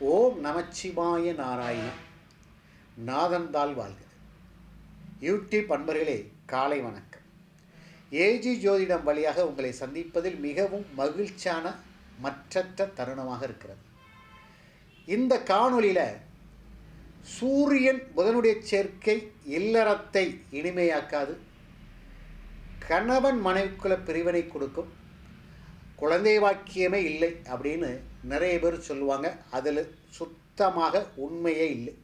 ஓம் நமச்சிவாய நாராயணம். நாதன்தாள் வாழ்க. யூடியூப் அன்பர்களே காலை வணக்கம். ஏஜி ஜோதிடம் வழியாக உங்களை சந்திப்பதில் மிகவும் மகிழ்ச்சியான மற்றற்ற தருணமாக இருக்கிறது. இந்த காணொலியில் சூரியன் புதனுடைய சேர்க்கை இல்லறத்தை இனிமையாக்காது கணவன் மனைவிக்குள்ள பிரிவினை கொடுக்கும் குழந்தை வாக்கியமே இல்லை அப்படின்னு நிறைய பேர் சொல்லுவாங்க. அதில் சுத்தமாக உண்மையே இல்லை.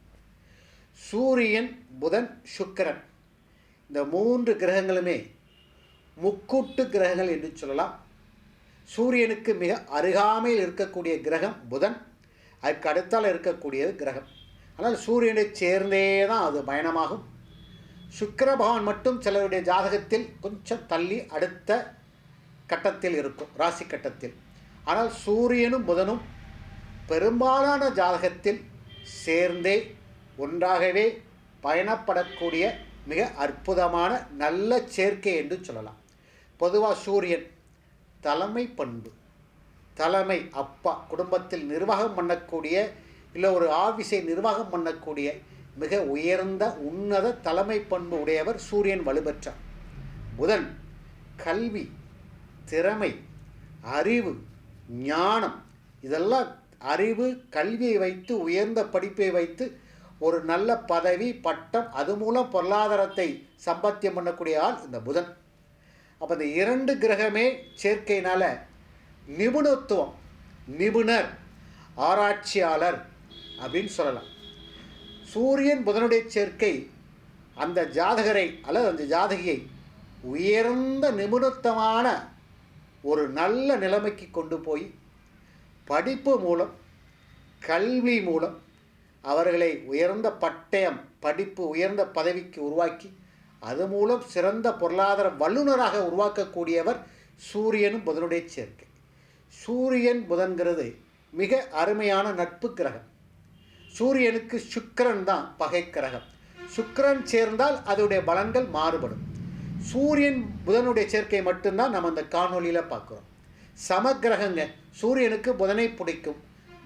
சூரியன் புதன் சுக்கிரன். இந்த மூன்று கிரகங்களுமே முக்கூட்டு கிரகங்கள் என்று சொல்லலாம். சூரியனுக்கு மிக அருகாமையில் இருக்கக்கூடிய கிரகம் புதன். அதுக்கு அடுத்தால் இருக்கக்கூடியது கிரகம். ஆனால் சூரியனை சேர்ந்தே தான் அது பயணமாகும். சுக்கர பகவான் மட்டும் சிலருடைய ஜாதகத்தில் கொஞ்சம் தள்ளி அடுத்த கட்டத்தில் இருக்கும் ராசி கட்டத்தில். ஆனால் சூரியனும் புதனும் பெரும்பாலான ஜாதகத்தில் சேர்ந்தே ஒன்றாகவே பயணப்படக்கூடிய மிக அற்புதமான நல்ல சேர்க்கை என்று சொல்லலாம். பொதுவாக சூரியன் தலைமை பண்பு. தலைமை அப்பா குடும்பத்தில் நிர்வாகம் பண்ணக்கூடிய இல்லை ஒரு ஆஃபீஸை நிர்வாகம் பண்ணக்கூடிய மிக உயர்ந்த உன்னத தலைமை பண்பு உடையவர் சூரியன் வலுப்பெற்றார் புதன் கல்வி திறமை அறிவு ஞானம் இதெல்லாம் அறிவு கல்வியை வைத்து உயர்ந்த படிப்பை வைத்து ஒரு நல்ல பதவி பட்டம் அது மூலம் பொருளாதாரத்தை சம்பாத்தியம் பண்ணக்கூடிய ஆள் இந்த புதன். அப்போ இந்த இரண்டு கிரகமே சேர்க்கையினால் நிபுணத்துவம் நிபுணர் ஆராய்ச்சியாளர் அப்படின்னு சொல்லலாம். சூரியன் புதனுடைய சேர்க்கை அந்த ஜாதகரை அல்லது அந்த ஜாதகியை உயர்ந்த நிபுணத்துவமான ஒரு நல்ல நிலைமைக்கு கொண்டு போய் படிப்பு மூலம் கல்வி மூலம் அவர்களை உயர்ந்த பட்டயம் படிப்பு உயர்ந்த பதவிக்கு உருவாக்கி அது மூலம் சிறந்த பொருளாதார வல்லுநராக உருவாக்கக்கூடியவர் சூரியனும் புதனுடைய சேர்க்கை. சூரியன் புதன்கிறது மிக அருமையான நட்பு கிரகம். சூரியனுக்கு சுக்கிரன் தான் பகை கிரகம். சுக்கிரன் சேர்ந்தால் அதனுடைய பலன்கள் மாறுபடும். சூரியன் புதனுடைய சேர்க்கை மட்டும்தான் நம்ம அந்த காணொலியில் பார்க்குறோம். சமக்கிரகங்க சூரியனுக்கு புதனை பிடிக்கும்.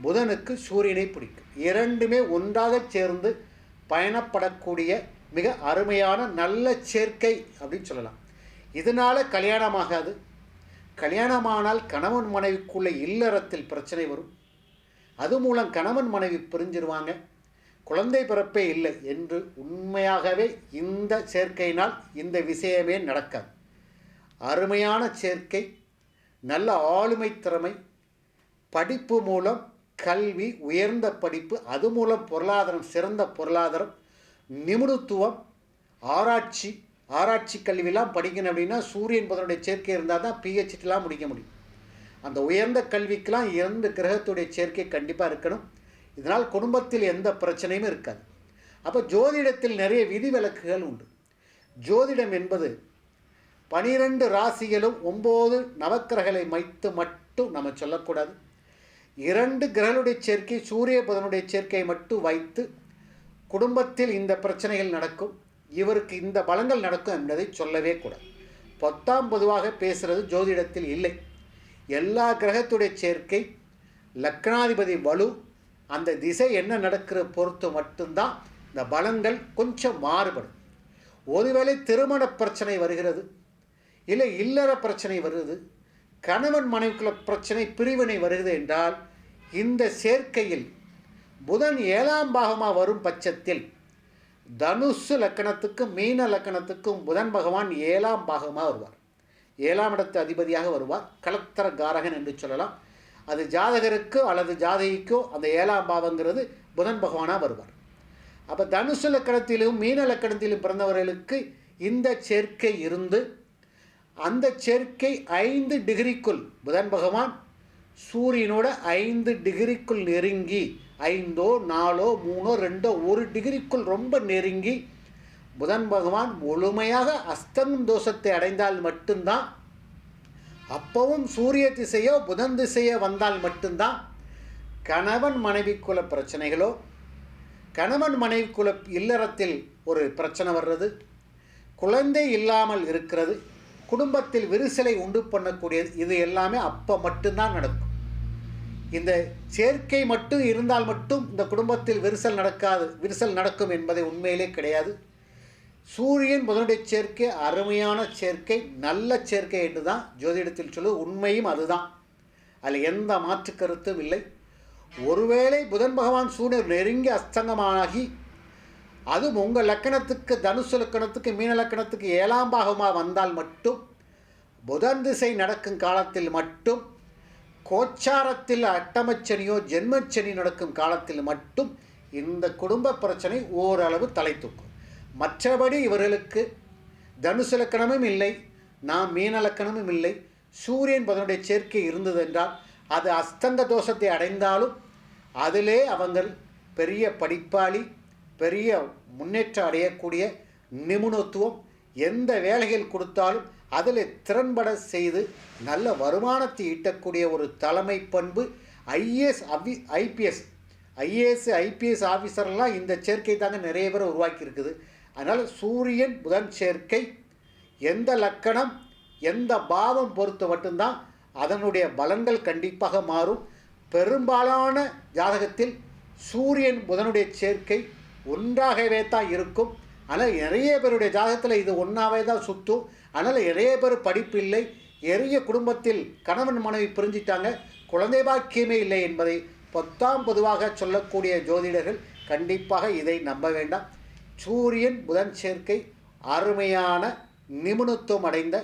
புதனுக்கு சூரியனை பிடிக்கும். இரண்டுமே ஒன்றாக சேர்ந்து பயணப்படக்கூடிய மிக அருமையான நல்ல சேர்க்கை அப்படின்னு சொல்லலாம். இதனால் கல்யாணமாகாது கல்யாணமானால் கணவன் மனைவிக்குள்ள இல்லறத்தில் பிரச்சனை வரும். அது மூலம் கணவன் மனைவி பிரிஞ்சிருவாங்க. குழந்தை பிறப்பே இல்லை என்று உண்மையாகவே இந்த சேர்க்கையினால் இந்த விஷயமே நடக்காது. அருமையான சேர்க்கை நல்ல ஆளுமை திறமை படிப்பு மூலம் கல்வி உயர்ந்த படிப்பு அது மூலம் பொருளாதாரம் சிறந்த பொருளாதாரம் நிபுணத்துவம் ஆராய்ச்சி ஆராய்ச்சி கல்வியெலாம் படிக்கணும் அப்படின்னா சூரியன் புதனுடைய சேர்க்கை இருந்தால் தான் பிஹெச்டிலாம் முடிக்க முடியும். அந்த உயர்ந்த கல்விக்கெலாம் இரண்டு கிரகத்துடைய சேர்க்கை கண்டிப்பாக இருக்கணும். இதனால் குடும்பத்தில் எந்த பிரச்சனையும் இருக்காது. அப்போ ஜோதிடத்தில் நிறைய விதிவிலக்குகள் உண்டு. ஜோதிடம் என்பது பனிரெண்டு ராசிகளும் ஒம்பது நவக்கிரகளை வைத்து மட்டும் நம்ம சொல்லக்கூடாது. இரண்டு கிரகங்களுடைய சேர்க்கை சூரிய புதனுடைய சேர்க்கையை மட்டும் வைத்து குடும்பத்தில் இந்த பிரச்சனைகள் நடக்கும். இவருக்கு இந்த பலங்கள் நடக்கும் என்பதை சொல்லவே கூடாது. பத்தாம் பொதுவாக பேசுகிறது ஜோதிடத்தில் இல்லை. எல்லா கிரகத்துடைய சேர்க்கை லக்னாதிபதி வலு அந்த திசை என்ன நடக்கிற பொறுத்து மட்டும்தான் இந்த பலங்கள் கொஞ்சம் மாறுபடும். ஒருவேளை திருமண பிரச்சனை வருகிறது இல்லை இல்லற பிரச்சனை வருது கணவன் மனைவிக்குள்ள பிரச்சனை பிரிவினை வருகிறது என்றால் இந்த சேர்க்கையில் புதன் ஏழாம் பாகமாக வரும் பட்சத்தில் தனுசு லக்கணத்துக்கும் மீன லக்கணத்துக்கும் புதன் பகவான் ஏழாம் பாகமாக வருவார். ஏழாம் இடத்து அதிபதியாக வருவார் கலத்தர காரகன் என்று சொல்லலாம். அது ஜாதகருக்கோ அல்லது ஜாதகிக்கோ அந்த ஏழாம் பாவங்கிறது புதன் பகவானாக வருவார். அப்போ தனுசு லக்கணத்திலும் மீன லக்கணத்திலும் பிறந்தவர்களுக்கு இந்த சேர்க்கை இருந்து அந்த சேர்க்கை ஐந்து டிகிரிக்குள் புதன் பகவான் சூரியனோட ஐந்து டிகிரிக்குள் நெருங்கி ஐந்தோ நாலோ மூணோ ரெண்டோ ஒரு டிகிரிக்குள் ரொம்ப நெருங்கி புதன் பகவான் முழுமையாக அஸ்தமம் தோஷத்தை அடைந்தால் மட்டும்தான் அப்பவும் சூரிய திசையோ புதன் திசையோ வந்தால் மட்டும்தான் கணவன் மனைவிக்குள்ள பிரச்சனைகளோ கணவன் மனைவிக்குள்ள இல்லறத்தில் ஒரு பிரச்சனை வர்றது குழந்தை இல்லாமல் இருக்கிறது குடும்பத்தில் விரிசலை உண்டு பண்ணக்கூடியது இது எல்லாமே அப்போ மட்டும்தான் நடக்கும். இந்த சேர்க்கை மட்டும் இருந்தால் மட்டும் இந்த குடும்பத்தில் விரிசல் நடக்காது விரிசல் நடக்கும் என்பதை உண்மையிலே கிடையாது. சூரியன் புதனுடைய சேர்க்கை அருமையான சேர்க்கை நல்ல சேர்க்கை என்று தான் ஜோதிடத்தில் சொல்லு உண்மையும் அதுதான். அதில் எந்த மாற்று கருத்தும் இல்லை. ஒருவேளை புதன் பகவான் சூரியன் நெருங்கி அஸ்தங்கமாகி அதுவும் உங்கள் லக்கணத்துக்கு தனுசு லக்கணத்துக்கு மீன லக்கணத்துக்கு ஏழாம் பாகமாக வந்தால் மட்டும் புதன் திசை நடக்கும் காலத்தில் மட்டும் கோச்சாரத்தில் அட்டமச்சனியோ ஜென்மச்சனி நடக்கும் காலத்தில் மட்டும் இந்த குடும்ப பிரச்சனை ஓரளவு தலை தூக்கும். மற்றபடி இவர்களுக்கு தனுசு லக்கணமும் இல்லை நாம் மீன லக்கணமும் இல்லை. சூரியன் பதனுடைய சேர்க்கை இருந்தது என்றால் அது அஸ்தந்த தோஷத்தை அடைந்தாலும் அதிலே அவங்கள் பெரிய படிப்பாளி பெரிய முன்னேற்றம் அடையக்கூடிய நிபுணத்துவம் எந்த வேலைகள் கொடுத்தாலும் அதில் திறன்பட செய்து நல்ல வருமானத்தை ஈட்டக்கூடிய ஒரு தலைமை பண்பு ஐஏஎஸ் அவி ஐபிஎஸ். ஐஏஎஸ் ஐபிஎஸ் ஆஃபீஸர்லாம் இந்த சேர்க்கை தாங்க நிறைய பேர் உருவாக்கியிருக்குது. அதனால் சூரியன் புதன் சேர்க்கை எந்த லக்கணம் எந்த பாவம் பொறுத்து மட்டும்தான் அதனுடைய பலன்கள் கண்டிப்பாக மாறும். பெரும்பாலான ஜாதகத்தில் சூரியன் புதனுடைய சேர்க்கை ஒன்றாகவே தான் இருக்கும். ஆனால் நிறைய பேருடைய ஜாதகத்தில் இது ஒன்றாவே தான் சுற்றும் அதனால் நிறைய பேர் படிப்பு இல்லை. நிறைய குடும்பத்தில் கணவன் மனைவி பிரிஞ்சிட்டாங்க. குழந்தை பாக்கியமே இல்லை என்பதை பத்தாம் பொதுவாக சொல்லக்கூடிய ஜோதிடர்கள் கண்டிப்பாக இதை நம்ப வேண்டாம். சூரியன் புதன் சேர்க்கை அருமையான நிபுணத்துவம் அடைந்த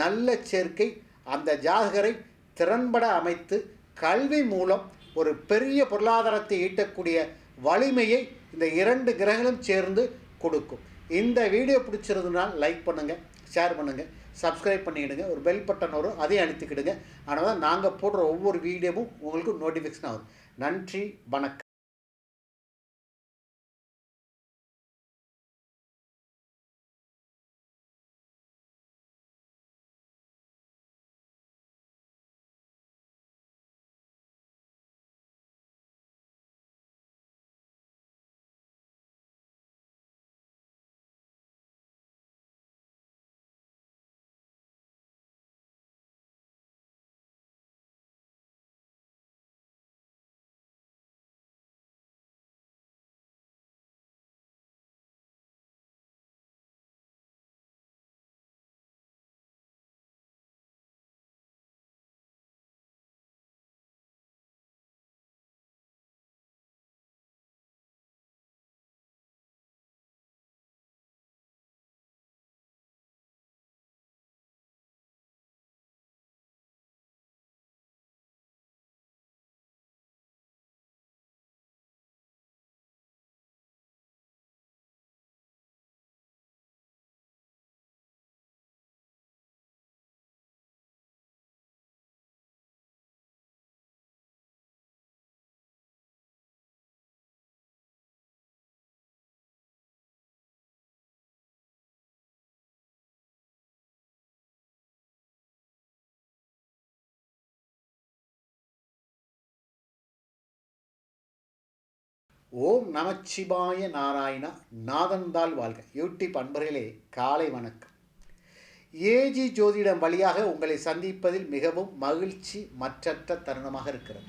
நல்ல சேர்க்கை. அந்த ஜாதகரை திறன்பட அமைத்து கல்வி மூலம் ஒரு பெரிய பொருளாதாரத்தை ஈட்டக்கூடிய வலிமையை இந்த இரண்டு கிரகங்களும் சேர்ந்து கொடுக்கும். இந்த வீடியோ பிடிச்சிருந்தனால் லைக் பண்ணுங்கள் ஷேர் பண்ணுங்கள் சப்ஸ்கிரைப் பண்ணிக்கிடுங்க ஒரு பெல் பட்டன் வரும் அதையும் அழுத்திக்கிடுங்க. ஆனால் தான் நாங்கள் போடுற ஒவ்வொரு வீடியோவும் உங்களுக்கு நோட்டிஃபிகேஷன் ஆகும் நன்றி வணக்கம். ஓம் நமச்சிவாய நாராயணா நாதந்தாள் வாழ்க. யூடியூப் அன்பர்களே காலை வணக்கம். ஏஜி ஜோதிடம் வழியாக உங்களை சந்திப்பதில் மிகவும் மகிழ்ச்சி மற்றற்ற தருணமாக இருக்கிறது.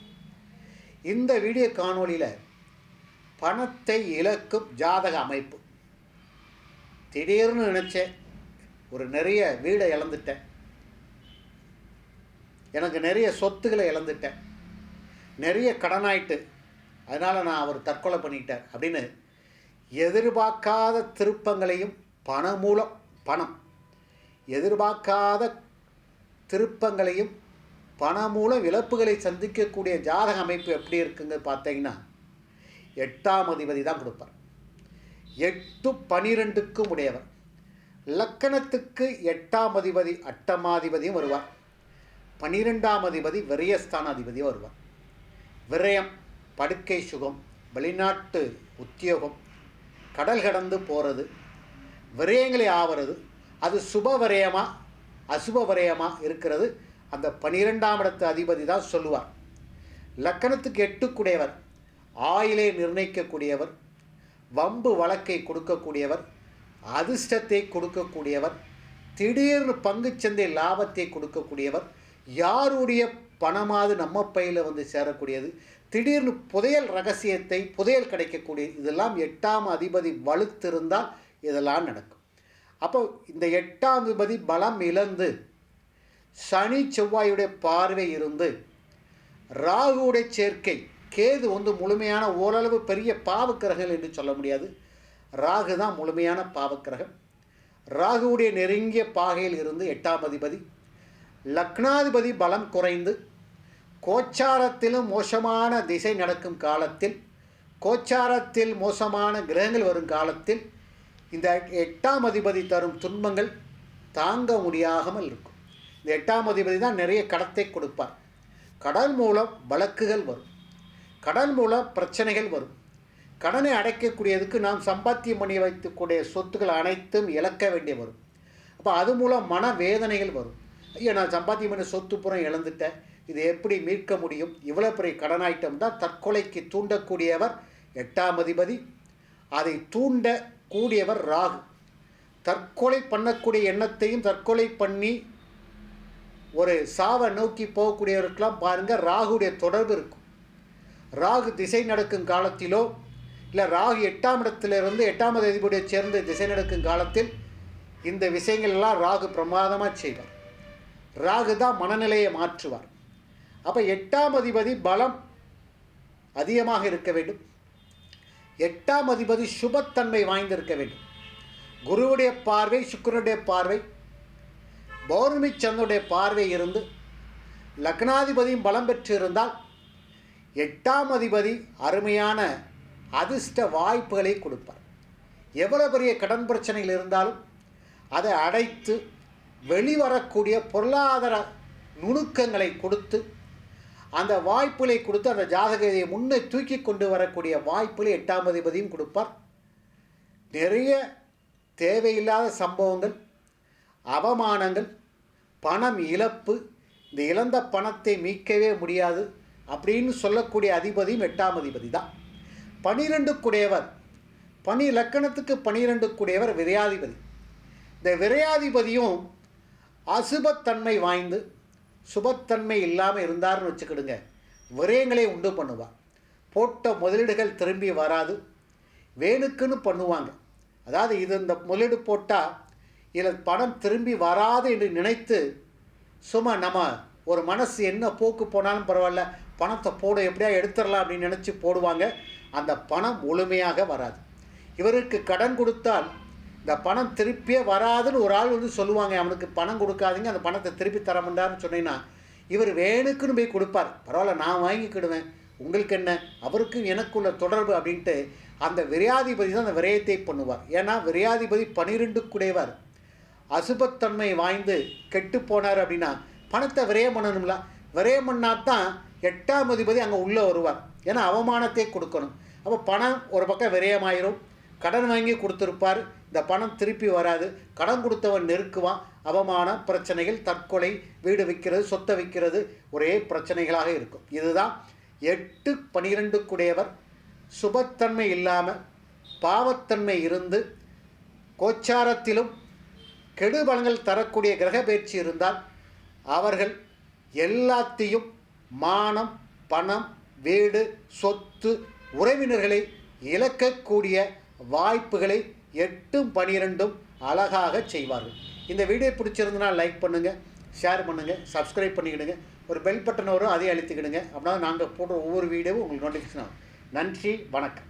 இந்த வீடியோ காணொலியில் பணத்தை இழக்கும் ஜாதக அமைப்பு. திடீர்னு நினச்சேன் ஒரு நிறைய வீடை இழந்துட்டேன். எனக்கு நிறைய சொத்துக்களை இழந்துட்டேன். நிறைய கடனாயிட்டு அதனால் நான் அவர் தற்கொலை பண்ணிக்கிட்டார் அப்படின்னு எதிர்பார்க்காத திருப்பங்களையும் பண மூலம் பணம். எதிர்பார்க்காத திருப்பங்களையும் பண மூலம் இழப்புகளை சந்திக்கக்கூடிய ஜாதக அமைப்பு எப்படி இருக்குங்க பார்த்தீங்கன்னா எட்டாம் அதிபதி தான் கொடுப்பார். எட்டு பனிரெண்டுக்கும் உடையவர். லக்கணத்துக்கு எட்டாம் அதிபதி அட்டமாதிபதியும் வருவார். பனிரெண்டாம் அதிபதி விரயஸ்தான அதிபதியும் வருவார். விரயம் படுக்கை சுகம் வெளிநாட்டு உத்தியோகம் கடல் கடந்து போகிறது விரயங்களை ஆவறது அது சுப விரயமா அசுப விரயமா இருக்கிறது அந்த பனிரெண்டாம் இடத்து அதிபதி தான் சொல்லுவார். லக்கணத்துக்கு எட்டுக்குடையவர் ஆயிலை நிர்ணயிக்கக்கூடியவர் வம்பு வழக்கை கொடுக்கக்கூடியவர் அதிர்ஷ்டத்தை கொடுக்கக்கூடியவர் திடீர்னு பங்குச்சந்தை லாபத்தை கொடுக்கக்கூடியவர் யாருடைய பணமாவது நம்ம பையில் வந்து சேரக்கூடியது. திடீர்னு புதையல் ரகசியத்தை புதையல் கிடைக்கக்கூடியது இதெல்லாம் எட்டாம் அதிபதி வலுத்திருந்தால் இதெல்லாம் நடக்கும். அப்போ இந்த எட்டாம் அதிபதி பலம் இழந்து சனி செவ்வாயுடைய பார்வை இருந்து ராகுவுடைய சேர்க்கை கேது வந்து முழுமையான ஓரளவு பெரிய பாவக்கிரகங்கள் என்று சொல்ல முடியாது. ராகு தான் முழுமையான பாவக்கிரகம். ராகுவுடைய நெருங்கிய பாகையில் இருந்து எட்டாம் அதிபதி லக்னாதிபதி பலம் குறைந்து கோச்சாரத்திலும் மோசமான திசை நடக்கும் காலத்தில் கோச்சாரத்தில் மோசமான கிரகங்கள் வரும் காலத்தில் இந்த எட்டாம் அதிபதி தரும் துன்பங்கள் தாங்க முடியாமல் இருக்கும். இந்த எட்டாம் அதிபதி தான் நிறைய கடத்தை கொடுப்பார். கடன் மூலம் வழக்குகள் வரும். கடன் மூலம் பிரச்சனைகள் வரும். கடனை அடைக்கக்கூடியதுக்கு நாம் சம்பாத்தியம் பண்ணி வைத்துக்கூடிய சொத்துக்கள் அனைத்தும் இழக்க வேண்டிய வரும். அப்போ அது மூலம் மன வேதனைகள் வரும். ஐயா நான் சம்பாத்தியம் பண்ண சொத்து புறம் இழந்துட்டேன். இதை எப்படி மீட்க முடியும்? இவ்வளோ பெரிய கடனாயிட்டம் தான் தற்கொலைக்கு தூண்டக்கூடியவர் எட்டாம் அதிபதி. அதை தூண்டக்கூடியவர் ராகு. தற்கொலை பண்ணக்கூடிய எண்ணத்தையும் தற்கொலை பண்ணி ஒரு சாவை நோக்கி போகக்கூடியவருக்கெல்லாம் பாருங்கள் ராகுடைய தொடர்பு இருக்கும். ராகு திசை நடக்கும் காலத்திலோ இல்லை ராகு எட்டாம் இடத்திலிருந்து எட்டாம் அதிபதியுடைய சேர்ந்து திசை நடக்கும் காலத்தில் இந்த விஷயங்கள் எல்லாம் ராகு பிரமாதமாக செய்வார். ராகு தான் மனநிலையை மாற்றுவார். அப்போ எட்டாம் அதிபதி பலம் அதிகமாக இருக்க வேண்டும். எட்டாம் அதிபதி சுபத்தன்மை வாய்ந்திருக்க வேண்டும். குருவுடைய பார்வை சுக்கரனுடைய பார்வை பௌர்ணமி சந்தனுடைய பார்வை இருந்து லக்னாதிபதியும் பலம் பெற்று இருந்தால் எட்டாம் அதிபதி அருமையான அதிர்ஷ்ட வாய்ப்புகளை கொடுப்பார். எவ்வளோ பெரிய கடன் பிரச்சனைகள் இருந்தாலும் அதை அடைத்து வெளிவரக்கூடிய பொருளாதார நுணுக்கங்களை கொடுத்து அந்த வாய்ப்புகளை கொடுத்து அந்த ஜாதகத்தை முன்னே தூக்கி கொண்டு வரக்கூடிய வாய்ப்புகளை எட்டாம் அதிபதியும் கொடுப்பார். நிறைய தேவையில்லாத சம்பவங்கள் அவமானங்கள் பணம் இழப்பு இந்த இழந்த பணத்தை மீட்கவே முடியாது அப்படின்னு சொல்லக்கூடிய அதிபதியும் எட்டாம் அதிபதி தான். பனிரெண்டு குடையவர் பனி லக்கணத்துக்கு பனிரெண்டு குடையவர் விரையாதிபதி. இந்த விரையாதிபதியும் அசுபத்தன்மை வாய்ந்து சுபத்தன்மை இல்லாமல் இருந்தார்னு வச்சுக்கிடுங்க. விரயங்களை உண்டு பண்ணுவாள் போட்ட முதலீடுகள் திரும்பி வராது. வேணுக்குன்னு பண்ணுவாங்க. அதாவது இது இந்த முதலீடு போட்டால் இதில் பணம் திரும்பி வராது என்று நினைத்து சும்மா நம்ம ஒரு மனசு என்ன போக்கு போனாலும் பரவாயில்ல பணத்தை போட எப்படியா எடுத்துடலாம் அப்படின்னு நினச்சி போடுவாங்க. அந்த பணம் முழுமையாக வராது. இவருக்கு கடன் கொடுத்தால் இந்த பணம் திருப்பியே வராதுன்னு ஒரு ஆள் வந்து சொல்லுவாங்க அவனுக்கு பணம் கொடுக்காதீங்க அந்த பணத்தை திருப்பி தர மாட்டாருன்னு சொன்னீங்கன்னா இவர் வேணுக்குன்னு போய் கொடுப்பார். பரவாயில்ல நான் வாங்கிக்கிடுவேன். உங்களுக்கு என்ன? அவருக்கும் எனக்குள்ள தொடர்பு அப்படின்ட்டு அந்த விரையாதிபதி தான் அந்த விரயத்தை பண்ணுவார். ஏன்னா விரையாதிபதி பனிரெண்டு குடைவார் அசுபத்தன்மை வாய்ந்து கெட்டு போனார் அப்படின்னா பணத்தை விரயம் பண்ணணும்ல. விரயம் பண்ணால் தான் எட்டாம் அதிபதி அங்கே உள்ளே வருவார். ஏன்னா அவமானத்தை கொடுக்கணும். அப்போ பணம் ஒரு பக்கம் விரயமாயிரும். கடன் வாங்கி கொடுத்துருப்பார். இந்த பணம் திருப்பி வராது. கடன் கொடுத்தவன் நெருக்குவான். அவமான பிரச்சனைகள் தற்கொலை வீடு விற்கிறது சொத்தை விற்கிறது ஒரே பிரச்சனைகளாக இருக்கும். இதுதான் எட்டு பனிரெண்டுக்குடையவர். சுபத்தன்மை இல்லாமல் பாவத்தன்மை இருந்து கோச்சாரத்திலும் கெடுபலங்கள் தரக்கூடிய கிரக பயிற்சி இருந்தால் அவர்கள் எல்லாத்தையும் மானம் பணம் வீடு சொத்து உறவினர்களை இழக்கக்கூடிய வாய்ப்புகளை எட்டும் பனிரெண்டும் அழகாக செய்வார்கள். இந்த வீடியோ பிடிச்சிருந்தனா லைக் பண்ணுங்கள் ஷேர் பண்ணுங்கள் சப்ஸ்கிரைப் பண்ணிக்கிடுங்க ஒரு பெல் பட்டன் வரும் அதையும் அழுத்திக்கிடுங்க. அப்படின்னா நாங்கள் போடுற ஒவ்வொரு வீடியோவும் உங்களுக்கு நோட்டிஃபிகேஷன் ஆகும். நன்றி வணக்கம்.